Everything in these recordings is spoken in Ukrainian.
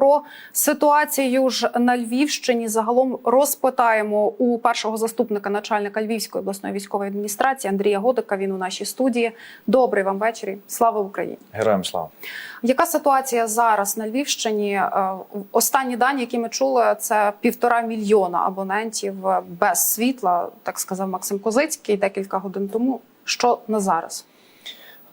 про ситуацію ж на Львівщині. Загалом розпитаємо у першого заступника начальника Львівської обласної військової адміністрації Андрія Годика. Він у нашій студії. Добрий вам вечорі. Слава Україні! Героям слава. Яка ситуація зараз на Львівщині? Е, Останні дані, які ми чули, це півтора мільйона абонентів без світла, так сказав Максим Козицький декілька годин тому. Що на зараз?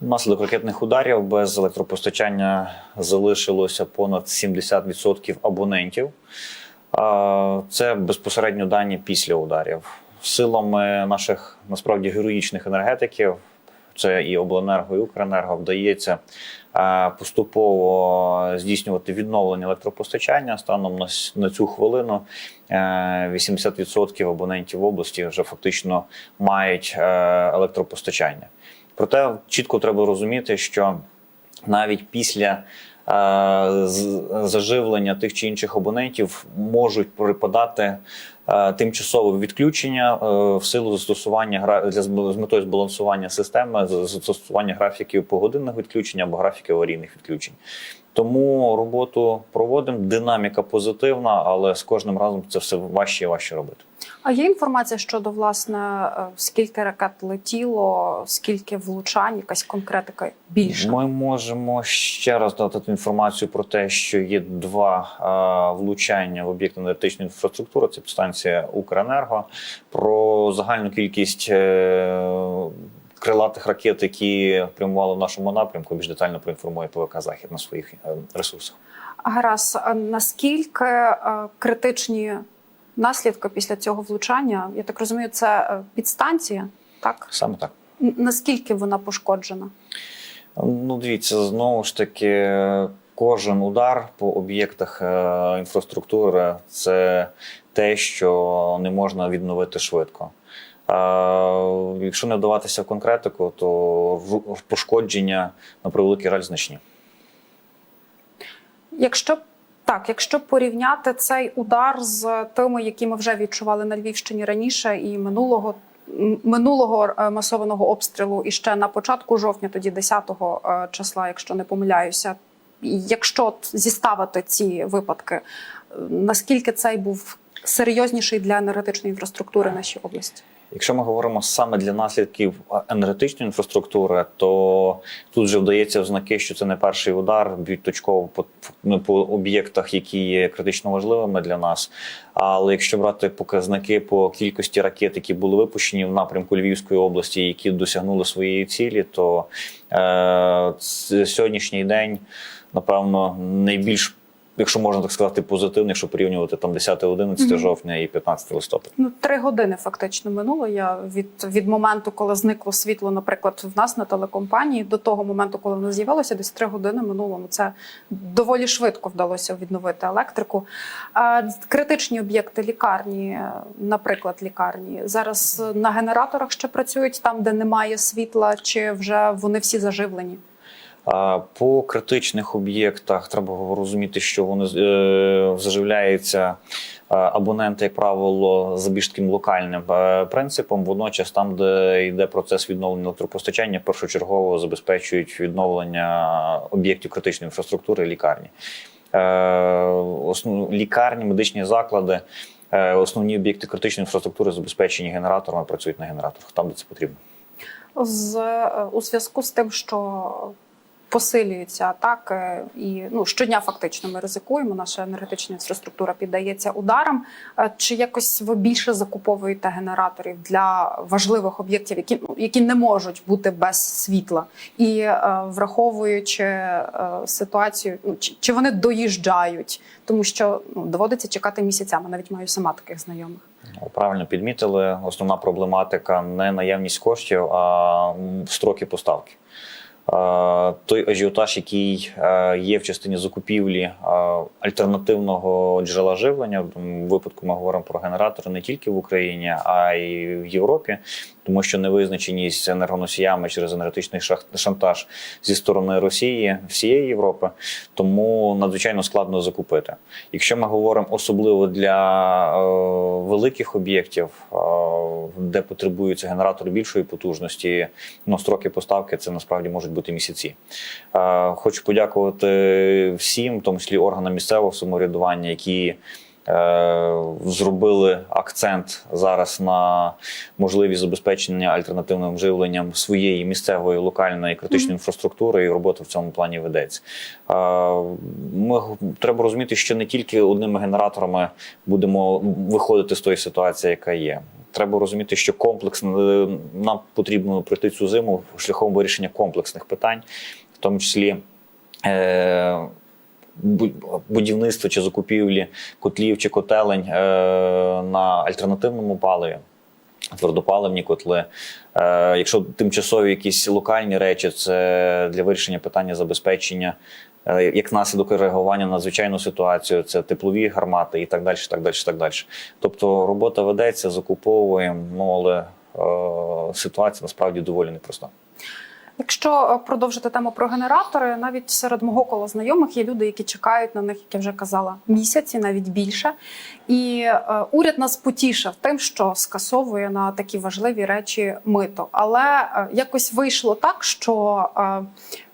Внаслідок ракетних ударів без електропостачання залишилося понад 70% абонентів. Це безпосередньо дані після ударів. Силами наших насправді героїчних енергетиків, це і обленерго, і Укренерго, вдається поступово здійснювати відновлення електропостачання. Станом на, цю хвилину е, 80% абонентів області вже фактично мають е, електропостачання. Проте чітко треба розуміти, що навіть після е, заживлення тих чи інших абонентів можуть припадати е, тимчасове відключення е, в силу застосування для з метою збалансування системи, застосування графіків погодинних відключень або графіків аварійних відключень. Тому роботу проводимо. Динаміка позитивна, але з кожним разом це все важче і важче робити. А є інформація щодо власне е, скільки ракет летіло, скільки влучань, якась конкретика більше? Ми можемо ще раз дати інформацію про те, що є два е, влучання в об'єкт енергетичної інфраструктури. Це підстанція Укренерго. Про загальну кількість е, крилатих ракет, які прямували в нашому напрямку, більш детально проінформує ПВК Захід на своїх е, ресурсах. Гаразд, наскільки е, критичні наслідки після цього влучання? Я так розумію, це е, підстанція, так? Саме так. Наскільки вона пошкоджена? Ну, дивіться, знову ж таки, кожен удар по об'єктах е, інфраструктури це те, що не можна відновити швидко. Якщо не вдаватися в конкретику, то пошкодження на превеликий жаль значні. Якщо так, якщо порівняти цей удар з тими, які ми вже відчували на Львівщині раніше, і минулого минулого е, масованого обстрілу, і ще на початку жовтня, тоді 10-го е, числа, якщо не помиляюся, якщо зіставити ці випадки, е, наскільки цей був серйозніший для енергетичної інфраструктури нашій області? Якщо ми говоримо саме для наслідків енергетичної інфраструктури, то тут вже вдається в знаки, що це не перший удар, б'ють точково по, ну, по об'єктах, які є критично важливими для нас. Але якщо брати показники по кількості ракет, які були випущені в напрямку Львівської області, які досягнули своєї цілі, то е, сьогоднішній день, напевно, найбільш Якщо можна так сказати, позитивний, якщо порівнювати там 10-11 Мгм. жовтня і 15 листопада. Ну, три години фактично минуло. Я від, від моменту, коли зникло світло, наприклад, в нас на телекомпанії, до того моменту, коли воно з'явилося, десь три години минуло. Ну, Це доволі швидко вдалося відновити електрику. А, критичні об'єкти лікарні, наприклад, лікарні, зараз на генераторах ще працюють там, де немає світла, чи вже вони всі заживлені? По критичних об'єктах треба розуміти, що вони е, заживляються е, абоненти, як правило, за більш таким локальним е, принципом. Водночас, там, де йде процес відновлення електропостачання, першочергово забезпечують відновлення об'єктів критичної інфраструктури лікарні. Лікарні, медичні заклади. Основні об'єкти критичної інфраструктури забезпечені генераторами, працюють на генераторах там, де це потрібно. з у зв'язку з тим, що посилюються атаки, і ну щодня фактично ми ризикуємо. Наша енергетична інфраструктура піддається ударам. Е, Чи якось ви більше закуповуєте генераторів для важливих об'єктів, які ну, які не можуть бути без світла, і е, враховуючи е, ситуацію, ну чи, чи вони доїжджають, тому що ну доводиться чекати місяцями. Навіть маю сама таких знайомих. Правильно підмітили. Основна проблематика не наявність коштів, а строки поставки. Той ажіотаж, який е, є в частині закупівлі е, альтернативного джерела живлення, в випадку ми говоримо про генератори не тільки в Україні, а й в Європі, тому що невизначеність енергоносіями через енергетичний шантаж зі сторони Росії, всієї Європи, тому надзвичайно складно закупити. Якщо ми говоримо особливо для е, великих об'єктів, е, де потребується генератор більшої потужності, ну строки поставки це насправді можуть бути місяці. Е, Хочу подякувати всім, в тому числі органам місцевого самоврядування, які зробили акцент зараз на можливість забезпечення альтернативним живленням своєї місцевої локальної критичної інфраструктури, і робота в цьому плані ведеться. Е, Ми треба розуміти, що не тільки одними генераторами будемо виходити з тої ситуації, яка є. Треба розуміти, що комплекс нам потрібно пройти цю зиму шляхом вирішення комплексних питань, в тому числі. Будівництво чи закупівлі котлів чи котелень е, на альтернативному паливі. Твердопаливні котли. Е, якщо тимчасові якісь локальні речі, це для вирішення питання забезпечення, е, як наслідок реагування на надзвичайну ситуацію, це теплові гармати і так далі. Так далі, так далі. Тобто робота ведеться, закуповуємо, ну але е, ситуація насправді доволі непроста. Якщо е, продовжити тему про генератори, навіть серед мого кола знайомих є люди, які чекають на них, як я вже казала, місяці, навіть більше. І е, уряд нас потішив тим, що скасовує на такі важливі речі мито. Але е, якось вийшло так, що е,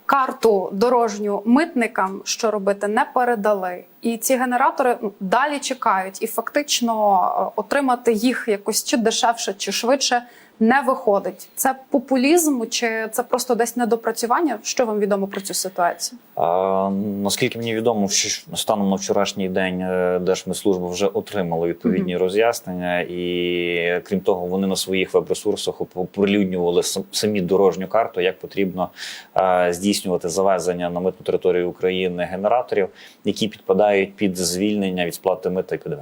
карту дорожню митникам, що робити, не передали. І ці генератори далі чекають, і фактично е, отримати їх якось чи дешевше, чи швидше не виходить. Це популізм, чи це просто десь недопрацювання? Що вам відомо про цю ситуацію? А, наскільки мені відомо, що станом на вчорашній день е, Держмитслужба вже отримала відповідні роз'яснення, і крім того, вони на своїх веб-ресурсах оприлюднювали сам- самі дорожню карту, як потрібно е, здійснювати завезення на митну територію України генераторів, які підпадають під звільнення від сплати мита і ПДВ.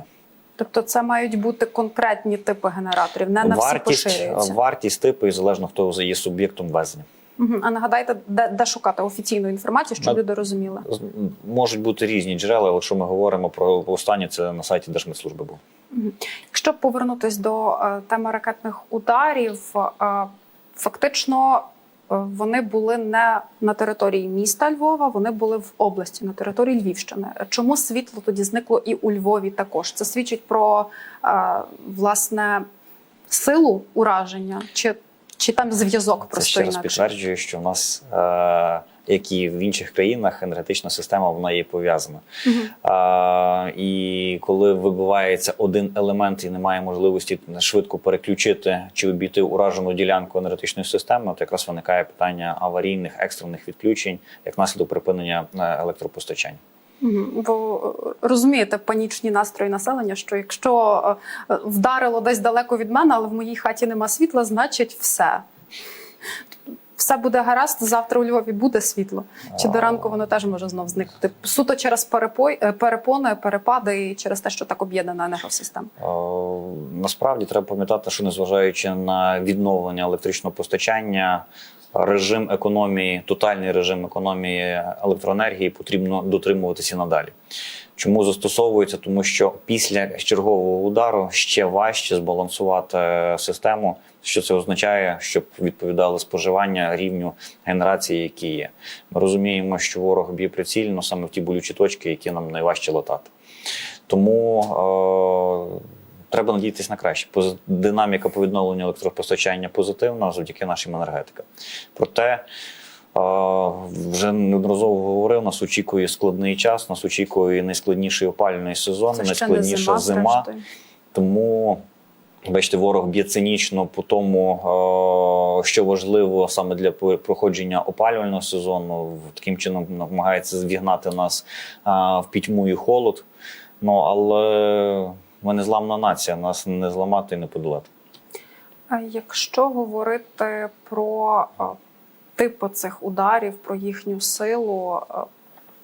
Тобто, це мають бути конкретні типи генераторів, не на всі Вартість, поширюються. вартість типу і залежно хто є суб'єктом везення. Мгм. А нагадайте, де, де шукати офіційну інформацію, щоб На- люди розуміли. Можуть бути різні джерела, але якщо ми говоримо про останнє, це на сайті Держмитслужби був. Якщо повернутись до е, теми ракетних ударів, е, фактично вони були не на території міста Львова, вони були в області на території Львівщини. Чому світло тоді зникло і у Львові також? Це свідчить про е, власне силу ураження, чи, чи там зв'язок Це просто ще раз підтверджує, що в нас, е, як і в інших країнах, енергетична система вона є пов'язана. Мгм. А, і коли вибивається один елемент і немає можливості швидко переключити чи обійти уражену ділянку енергетичної системи, то якраз виникає питання аварійних екстрених відключень як наслідок припинення е, електропостачання. Бо е, розумієте панічні настрої населення, що якщо е, вдарило десь далеко від мене, але в моїй хаті нема світла, значить все. Все буде гаразд, завтра у Львові буде світло. Чи до ранку воно теж може знов зникнути? Суто через перепой, е, перепони, перепади і через те, що так об'єднана енергосистема. Е, Насправді треба пам'ятати, що незважаючи на відновлення електричного постачання, режим економії, тотальний режим економії електроенергії потрібно дотримуватися надалі. Чому застосовується? Тому що після чергового удару ще важче збалансувати систему. Що це означає, щоб відповідало споживання рівню генерації, які є. Ми розуміємо, що ворог б'є прицільно саме в ті болючі точки, які нам найважче латати. Тому е, треба надіятися на краще. Динаміка по відновленню електропостачання позитивна завдяки нашим енергетикам. Проте вже неодноразово говорив, нас очікує складний час, нас очікує найскладніший опалювальний сезон, Це найскладніша зима, зима. Тому, бачите, ворог б'є цинічно по тому, що важливо саме для проходження опалювального сезону. Таким чином намагається звігнати нас в пітьму і холод. Ну але ми не зламна нація, нас не зламати і не подолати. Якщо говорити про типи цих ударів, про їхню силу,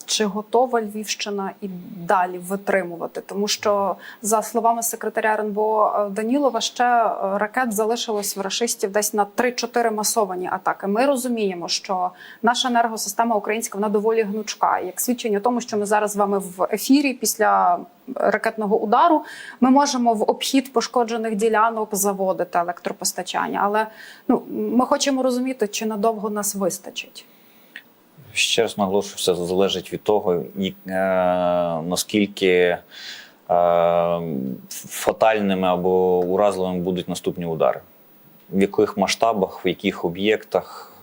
чи готова Львівщина і далі витримувати? Тому що за словами секретаря РНБО е, Данілова, ще е, ракет залишилось в рашистів десь на 3-4 масовані атаки. Ми розуміємо, що наша енергосистема українська вона доволі гнучка. Як свідчення тому, що ми зараз з вами в ефірі після ракетного удару, ми можемо в обхід пошкоджених ділянок заводити електропостачання. Але ну ми хочемо розуміти, чи надовго нас вистачить. Ще раз наголошую, все залежить від того, е, наскільки е, фатальними або уразливими будуть наступні удари, в яких масштабах, в яких об'єктах.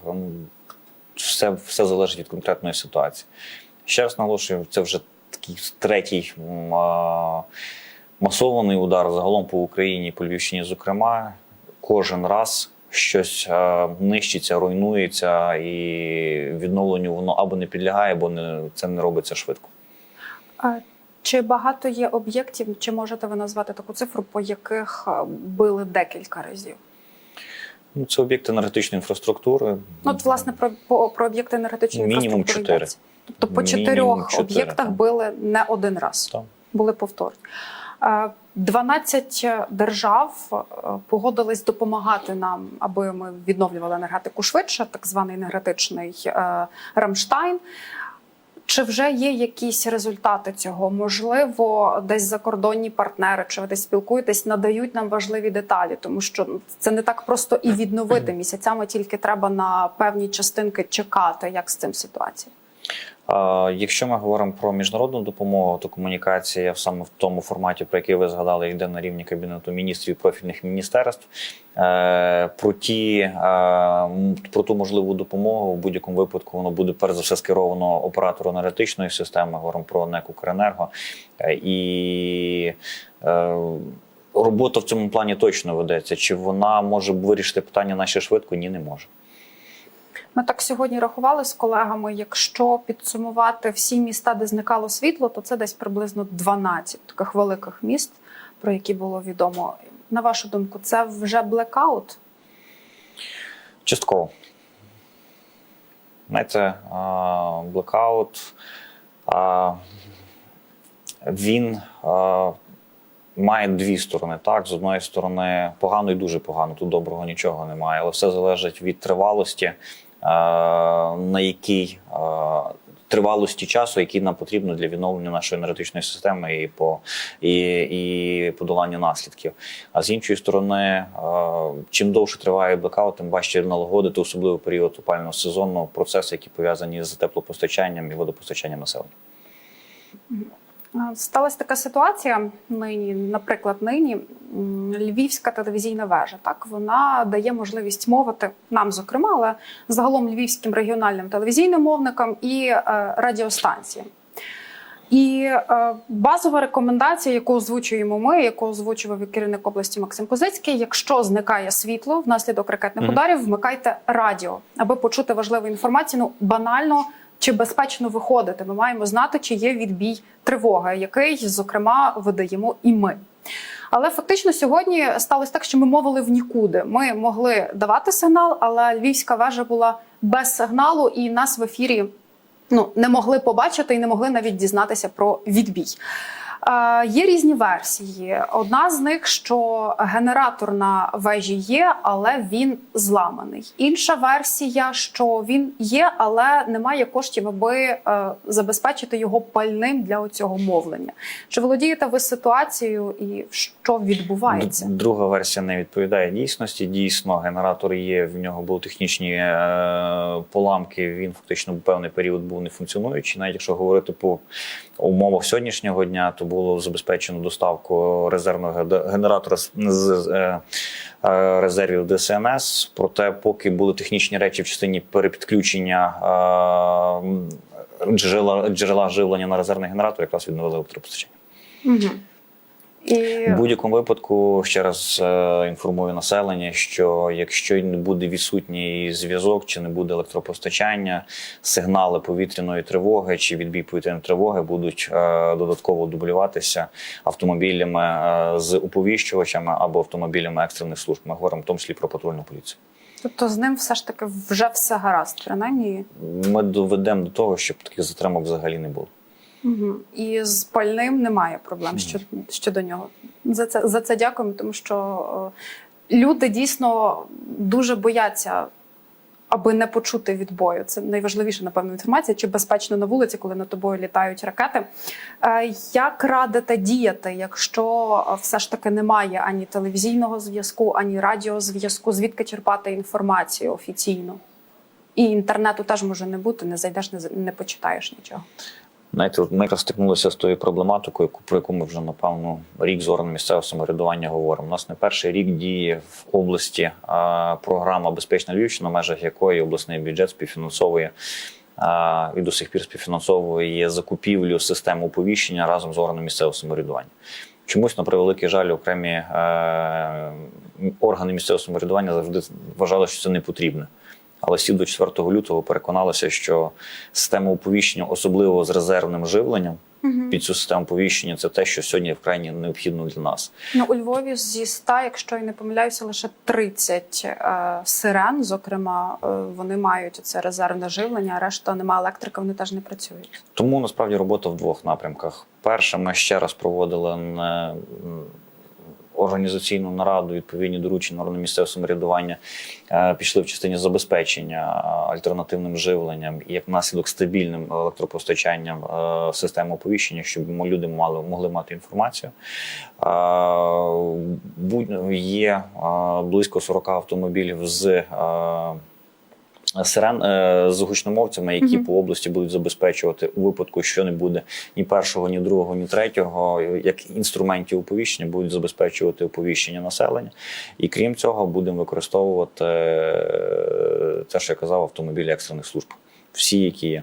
Все, все залежить від конкретної ситуації. Ще раз наголошую, це вже такий третій а, масований удар загалом по Україні, по Львівщині, зокрема, кожен раз щось е, нищиться, руйнується, і відновленню воно або не підлягає, або не, це не робиться швидко. А Чи багато є об'єктів, чи можете ви назвати таку цифру, по яких е, били декілька разів? Ну, це об'єкти енергетичної інфраструктури. Ну, от, власне, про, по, про об'єкти енергетичної Мінімум інфраструктури чотири. Тобто по чотирьох об'єктах били не один раз, Так. були повторні. Е, 12 держав е, погодились допомагати нам, аби ми відновлювали енергетику швидше, так званий енергетичний е, Рамштайн. Чи вже є якісь результати цього? Можливо, десь закордонні партнери, чи ви десь спілкуєтесь, надають нам важливі деталі, тому що ну, це не так просто і відновити місяцями, тільки треба на певні частинки чекати, як з цим ситуація. Якщо ми говоримо про міжнародну допомогу, то комунікація саме в тому форматі, про який ви згадали, йде на рівні кабінету міністрів і профільних міністерств. Е, Про ті е, про ту можливу допомогу в будь-якому випадку воно буде перш за все скеровано оператору енергетичної системи. Говоримо про НЕК «Укренерго». Е, і робота в цьому плані точно ведеться. Чи вона може вирішити питання наші швидко? Ні, не може. Ми так сьогодні рахували з колегами. Якщо підсумувати всі міста, де зникало світло, то це десь приблизно 12 таких великих міст, про які було відомо. На вашу думку, це вже блекаут? Частково. Знаєте, блекаут, він має дві сторони. Так, з одної сторони, погано і дуже погано, тут доброго нічого немає, але все залежить від тривалості, на якій тривалості часу, який нам потрібно для відновлення нашої енергетичної системи і по і, і подолання наслідків. А з іншої сторони, е, чим довше триває блекаут, тим важче налагодити особливо період опального сезону процеси, які пов'язані з теплопостачанням і водопостачанням населення. Сталася така ситуація нині, наприклад, нині львівська телевізійна вежа. Так вона дає можливість мовити нам, зокрема, але загалом львівським регіональним телевізійним мовникам і е, радіостанціям. І е, базова рекомендація, яку озвучуємо ми, яку озвучував керівник області Максим Козицький, якщо зникає світло внаслідок ракетних ударів, вмикайте радіо, аби почути важливу інформацію. Ну банально чи безпечно виходити. Ми маємо знати, чи є відбій тривоги, який, зокрема, видаємо і ми. Але фактично сьогодні сталося так, що ми мовили в нікуди. Ми могли давати сигнал, але львівська вежа була без сигналу, і нас в ефірі ну, не могли побачити і не могли навіть дізнатися про відбій. Е, є різні версії. Одна з них, що генератор на вежі є, але він зламаний. Інша версія, що він є, але немає коштів, аби е, забезпечити його пальним для цього мовлення. Чи володієте ви ситуацією і що відбувається? Друга версія не відповідає дійсності. Дійсно, генератор є, в нього були технічні е, поламки. Він фактично певний період був не функціонуючий. Навіть якщо говорити по умовах сьогоднішнього дня, то було забезпечено доставку резервного генератора з- е, е, резервів ДСНС. Проте, поки були технічні речі в частині перепідключення е, джерела, джерела живлення на резервний генератор, якраз відновили електропостачання. Угу. І В будь-якому випадку ще раз е, інформую населення, що якщо не буде відсутній зв'язок, чи не буде електропостачання, сигнали повітряної тривоги чи відбій повітряної тривоги будуть е, додатково дублюватися автомобілями е, з оповіщувачами або автомобілями екстрених служб. Ми говоримо в тому числі про патрульну поліцію. Тобто з ним все ж таки вже все гаразд, принаймні. Ми доведемо до того, щоб таких затримок взагалі не було. Угу. І з пальним немає проблем щодо, щодо нього. За це, за це дякуємо, тому що е, люди дійсно дуже бояться, аби не почути відбою. Це найважливіша, напевно, інформація, чи безпечно на вулиці, коли над тобою літають ракети. Е, Як радите діяти, якщо е, все ж таки немає ані телевізійного зв'язку, ані радіозв'язку, звідки черпати інформацію офіційно? І інтернету теж може не бути, не зайдеш, не почитаєш нічого. Знаєте, ми якраз з тою проблематикою, про яку ми вже напевно рік з органом місцевого самоврядування говоримо. У нас не перший рік діє в області програма Безпечна Львівщина, в межах якої обласний бюджет співфінансовує і до сих пір співфінансовує закупівлю системи оповіщення разом з органом місцевого самоврядування. Чомусь, на превеликий жаль, окремі е, органи місцевого самоврядування завжди вважали, що це не потрібне. Але всі до 4 лютого переконалися, що система оповіщення, особливо з резервним живленням, Угу. під цю систему оповіщення, це те, що сьогодні вкрай необхідно для нас. Ну, у Львові зі 100, якщо я не помиляюся, лише 30 е, сирен. Зокрема, е, вони мають це резервне живлення, а решта немає електрики, вони теж не працюють. Тому насправді робота в двох напрямках. Перше, ми ще раз проводили організаційну нараду, відповідні доручення народного місцевого самоврядування, е, пішли в частині забезпечення е, альтернативним живленням і як наслідок стабільним електропостачанням е, системи оповіщення, щоб люди мали могли мати інформацію. Будь- Є близько 40 автомобілів з. Сирен е, з гучномовцями, які Мгм. по області будуть забезпечувати у випадку, що не буде ні першого, ні другого, ні третього, як інструментів оповіщення, будуть забезпечувати оповіщення населення. І крім цього, будемо використовувати е, те, що я казав, автомобілі екстрених служб, всі, які є.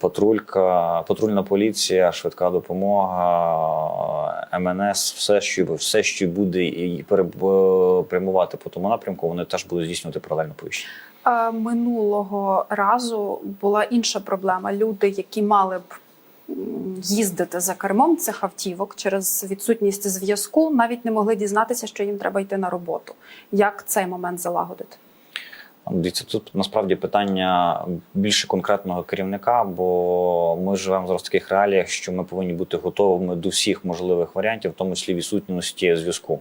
Патрулька, патрульна поліція, швидка допомога, МНС, все, що все, що буде і пере- прямувати по тому напрямку, вони теж будуть здійснювати паралельно повіщення. Е, Минулого разу була інша проблема. Люди, які мали б їздити за кермом цих автівок через відсутність зв'язку, навіть не могли дізнатися, що їм треба йти на роботу. Як цей момент залагодити? Дивіться, тут насправді питання більше конкретного керівника, бо ми живемо зараз в таких реаліях, що ми повинні бути готовими до всіх можливих варіантів, в тому числі відсутності зв'язку.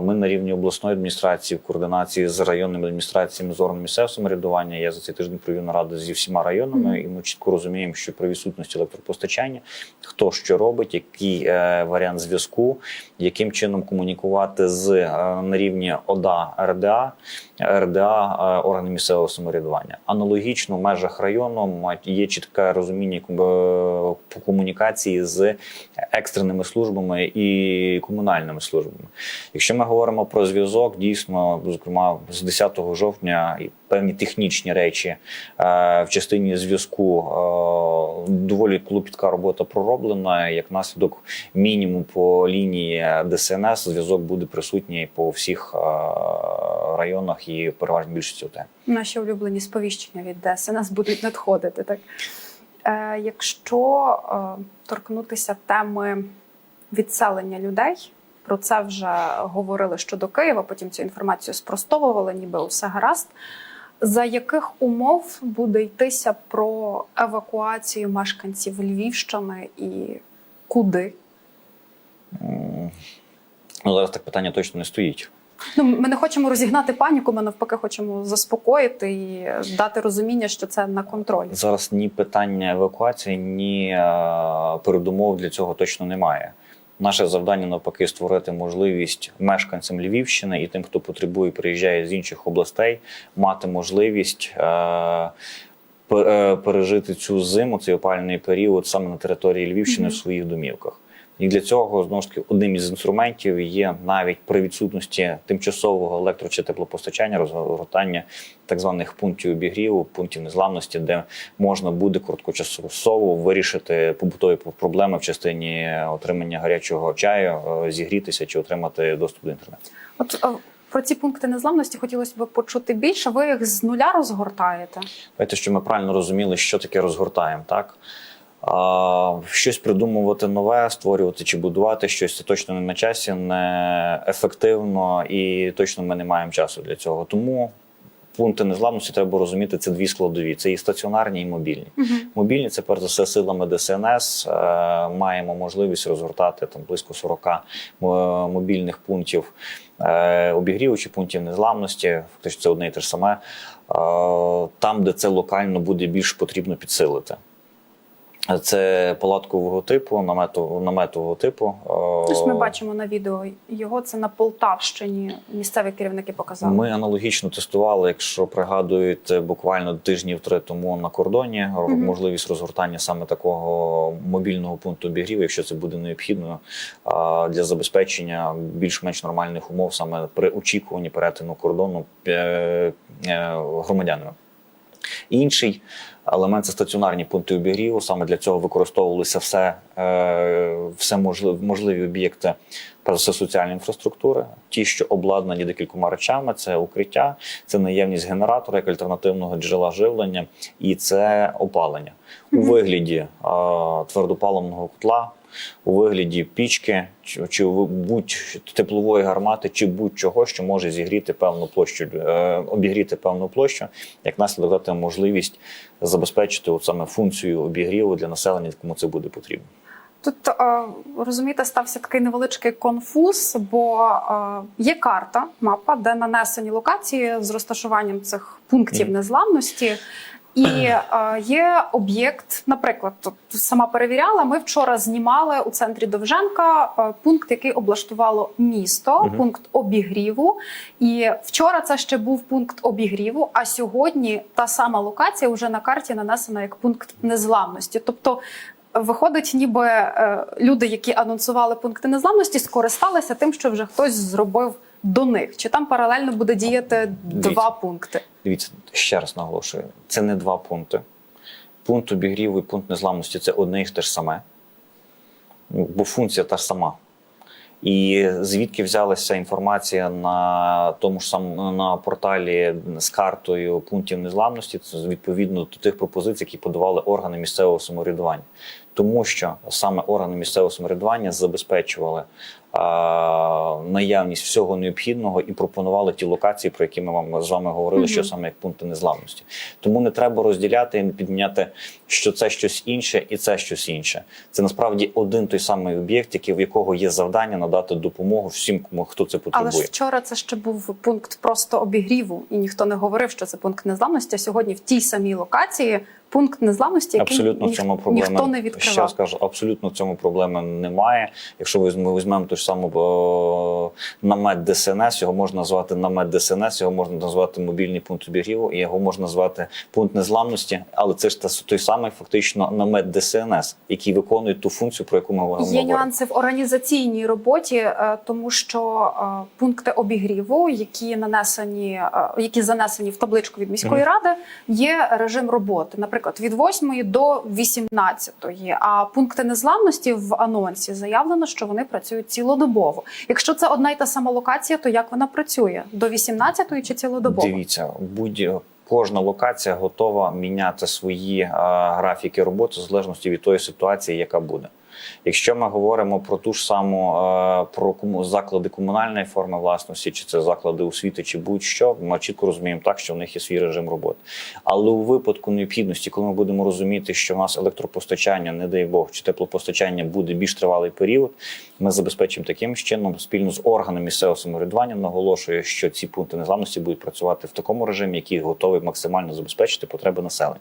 Ми на рівні обласної адміністрації в координації з районними адміністраціями з органом місцевого самоврядування. Я за цей тиждень провів наради зі всіма районами, Мгм. і ми чітко розуміємо, що при відсутності електропостачання хто що робить, який е, варіант зв'язку, яким чином комунікувати з е, на рівні ОДА РДА. РДА е, органи місцевого самоврядування. Аналогічно в межах району є чітке розуміння е, по комунікації з екстреними службами і комунальними службами. Якщо ми говоримо про зв'язок, дійсно, зокрема, з 10 жовтня і певні технічні речі е, в частині зв'язку е, доволі клопітка робота пророблена. Як наслідок, мінімум по лінії ДСНС зв'язок буде присутній по всіх е, районах і переважній більшості ОТЕ. Наші улюблені сповіщення від ДСНС будуть надходити. Так якщо торкнутися теми відселення людей, про це вже говорили щодо Києва. Потім цю інформацію спростовували, ніби усе гаразд. За яких умов буде йтися про евакуацію мешканців Львівщини і куди? Ну, зараз так питання точно не стоїть. Ну, ми не хочемо розігнати паніку, ми навпаки хочемо заспокоїти і дати розуміння, що це на контролі. Зараз ні питання евакуації, ні е, передумов для цього точно немає. Наше завдання навпаки створити можливість мешканцям Львівщини і тим, хто потребує, приїжджає з інших областей, мати можливість е, е, пережити цю зиму, цей опальний період саме на території Львівщини Мгм. в своїх домівках. І для цього знову ж таки одним із інструментів є навіть при відсутності тимчасового електро чи теплопостачання, розгортання так званих пунктів обігріву, пунктів незламності, де можна буде короткочасово вирішити побутові проблеми в частині отримання гарячого чаю, е, зігрітися чи отримати доступ до інтернету. От е, про ці пункти незламності хотілося б почути більше. Ви їх з нуля розгортаєте? Давайте, щоб ми правильно розуміли, що таке розгортаємо, так? Щось придумувати нове, створювати чи будувати щось це точно не на часі, не ефективно і точно ми не маємо часу для цього. Тому пункти незламності треба розуміти. Це дві складові: це і стаціонарні, і мобільні. Мобільні це перш за все силами ДСНС. Е, маємо можливість розгортати там близько 40 мобільних пунктів е, обігріву чи пунктів незламності. Фактично це одне і те ж саме. Е, там, де це локально буде більш потрібно підсилити. Це палаткового типу, намету, наметового типу. Е, Ось ми бачимо на відео його. Це на Полтавщині. Місцеві керівники показали. Ми аналогічно тестували, якщо пригадуєте, буквально тижнів три тому на кордоні Мгм. можливість розгортання саме такого мобільного пункту обігріву, якщо це буде необхідно для забезпечення більш-менш нормальних умов саме при очікуванні перетину кордону е, е, громадянами. Інший елемент це стаціонарні пункти обігріву. Саме для цього використовувалися все, е, все можливі, можливі об'єкти все соціальної інфраструктури, ті, що обладнані декількома речами: це укриття, це наявність генератора як альтернативного джерела живлення, і це опалення у вигляді е, твердопаливного котла. У вигляді пічки чи, будь теплової гармати, чи будь-чого, що може зігріти певну площу, е, обігріти певну площу, як наслідок дати можливість забезпечити от саме функцію обігріву для населення, кому це буде потрібно. Тут е, розумієте, стався такий невеличкий конфуз, бо е, є карта, мапа, де нанесені локації з розташуванням цих пунктів незламності. І е, є об'єкт, наприклад, тут сама перевіряла. Ми вчора знімали у центрі Довженка е, пункт, який облаштувало місто, Мгм. пункт обігріву. І вчора це ще був пункт обігріву. А сьогодні та сама локація вже на карті нанесена як пункт незламності. Тобто Виходить, ніби е, люди, які анонсували пункти незламності, скористалися тим, що вже хтось зробив до них. Чи там паралельно буде діяти Дивіться. два пункти? Дивіться, ще раз наголошую: це не два пункти. Пункт обігріву і пункт незламності це одне і те ж саме, Ну, бо функція та ж сама. І звідки взялася інформація на тому ж самому на порталі з картою пунктів незламності, це відповідно до тих пропозицій, які подавали органи місцевого самоврядування. Тому що саме органи місцевого самоврядування забезпечували наявність всього необхідного і пропонували ті локації, про які ми вам з вами говорили, Мгм. що саме як пункти незламності. Тому не треба розділяти і не підміняти, що це щось інше і це щось інше. Це насправді один той самий об'єкт, який в якого є завдання надати допомогу всім, кому хто це Але ж потребує. вчора це ще був пункт просто обігріву, і ніхто не говорив, що це пункт незламності. А сьогодні в тій самій локації пункт незламності, який Абсолютно в цьому проблеми ніхто не ще відкривав. раз кажу, абсолютно в цьому проблеми немає. Якщо ми візьмемо ту ж саму намет ДСНС, його можна назвати намет ДСНС, його можна назвати мобільний пункт обігріву, і його можна назвати пункт незламності, але це ж та- той самий фактично намет ДСНС, який виконує ту функцію, про яку ми Є нюанси в організаційній роботі, е, тому що е, пункти обігріву, які нанесені, е, які занесені в табличку від міської Мгм. ради, є режим роботи, наприклад, від 8 до 18. А пункти незламності в анонсі заявлено, що вони працюють цілодобово. Якщо це одна й та сама локація, то як вона працює до 18 чи цілодобово? Дивіться, будь кожна локація готова міняти свої графіки роботи в залежності від тої ситуації, яка буде. Якщо ми говоримо про ту ж саму е, про заклади комунальної форми власності, чи це заклади освіти, чи будь-що, ми чітко розуміємо так, що в них є свій режим роботи. Але у випадку необхідності, коли ми будемо розуміти, що в нас електропостачання, не дай Бог, чи теплопостачання буде більш тривалий період, ми забезпечимо таким чином спільно з органами місцевого самоврядування. Наголошую, що ці пункти незламності будуть працювати в такому режимі, який готовий максимально забезпечити потреби населення.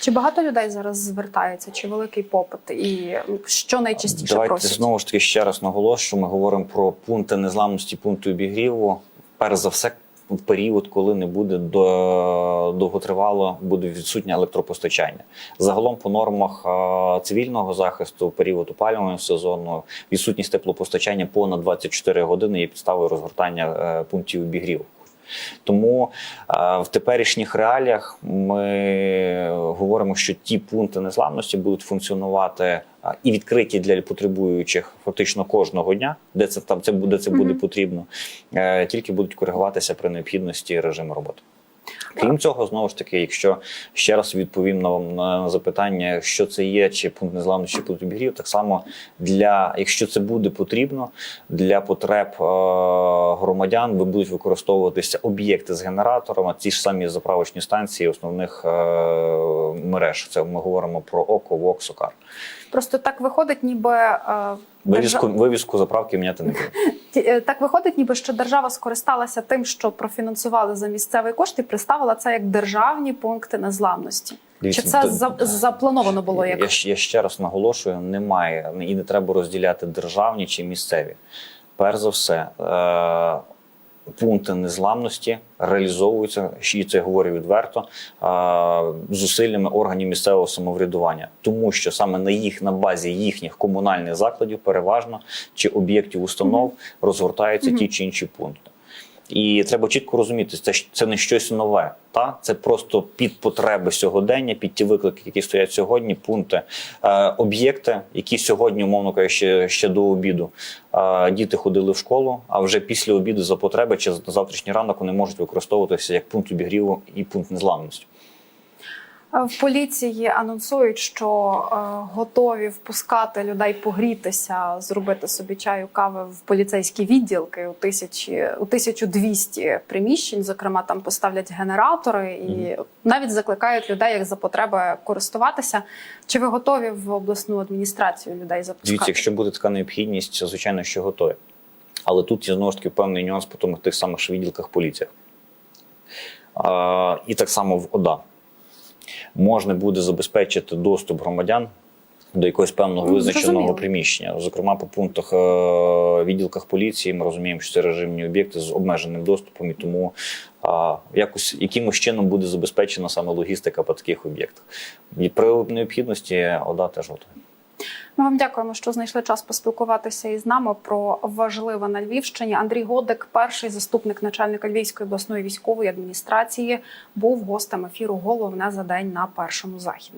Чи багато людей зараз звертається, чи великий попит, і що найчастіше Давайте просять? знову ж таки ще раз наголошу. Ми говоримо про пункти незламності, пункти обігріву. Перш за все, в період, коли не буде до довготривало, буде відсутнє електропостачання. Загалом по нормах цивільного захисту, в період опалювального сезону, відсутність теплопостачання понад 24 години є підставою розгортання е, пунктів обігріву. Тому е, в теперішніх реаліях ми говоримо, що ті пункти незламності будуть функціонувати е, і відкриті для потребуючих фактично кожного дня, де це там це буде це буде потрібно, е, тільки будуть коригуватися при необхідності режиму роботи. Крім цього, знову ж таки, якщо ще раз відповім на, вам на запитання, що це є, чи пункт незламності, чи пункт обігрів, так само для якщо це буде потрібно для потреб е, громадян, ви будуть використовуватися об'єкти з генераторами, ті ж самі заправочні станції основних е, мереж. Це ми говоримо про ОКО, ВОК, СОКАР. Просто так виходить, ніби е, Вивіску, вивіску заправки міняти не буде. Е, Так виходить, ніби що держава скористалася тим, що профінансували за місцевий кошт і представила це як державні пункти незламності. Дивіться, Чи це д- за- заплановано було як Я, я ще раз наголошую: немає і не треба розділяти державні чи місцеві. Перш за все, е, пункти незламності реалізовуються, і це я говорю відверто, зусиллями органів місцевого самоврядування, тому що саме на їх на базі їхніх комунальних закладів, переважно чи об'єктів установ, розгортаються ті чи інші пункти. І треба чітко розуміти, це це не щось нове. Та це просто під потреби сьогодення, під ті виклики, які стоять сьогодні. Пункти е, об'єкти, які сьогодні, умовно кажучи, ще, до обіду е, діти ходили в школу, а вже після обіду за потреби чи на завтрашній ранок вони можуть використовуватися як пункт обігріву і пункт незламності. В поліції анонсують, що е, готові впускати людей погрітися, зробити собі чаю, кави в поліцейські відділки у тисячі у 1200 приміщень. Зокрема, там поставлять генератори і навіть закликають людей як за потреби користуватися. Чи ви готові в обласну адміністрацію людей запускати? Дивіться, якщо буде така необхідність, звичайно, що готові. Але тут є знову ж таки певний нюанс по тому тих самих ж відділках поліції. І так само в ОДА. Можна буде забезпечити доступ громадян до якогось певного Ну, визначеного приміщення. Зокрема, по пунктах е, відділках поліції ми розуміємо, що це режимні об'єкти з обмеженим доступом, і тому а, якось якимось чином буде забезпечена саме логістика по таких об'єктах. І при необхідності ОДА теж готові. Ми вам дякуємо, що знайшли час поспілкуватися із нами про важливе на Львівщині. Андрій Годик, перший заступник начальника Львівської обласної військової адміністрації, був гостем ефіру Головне за день на першому західному.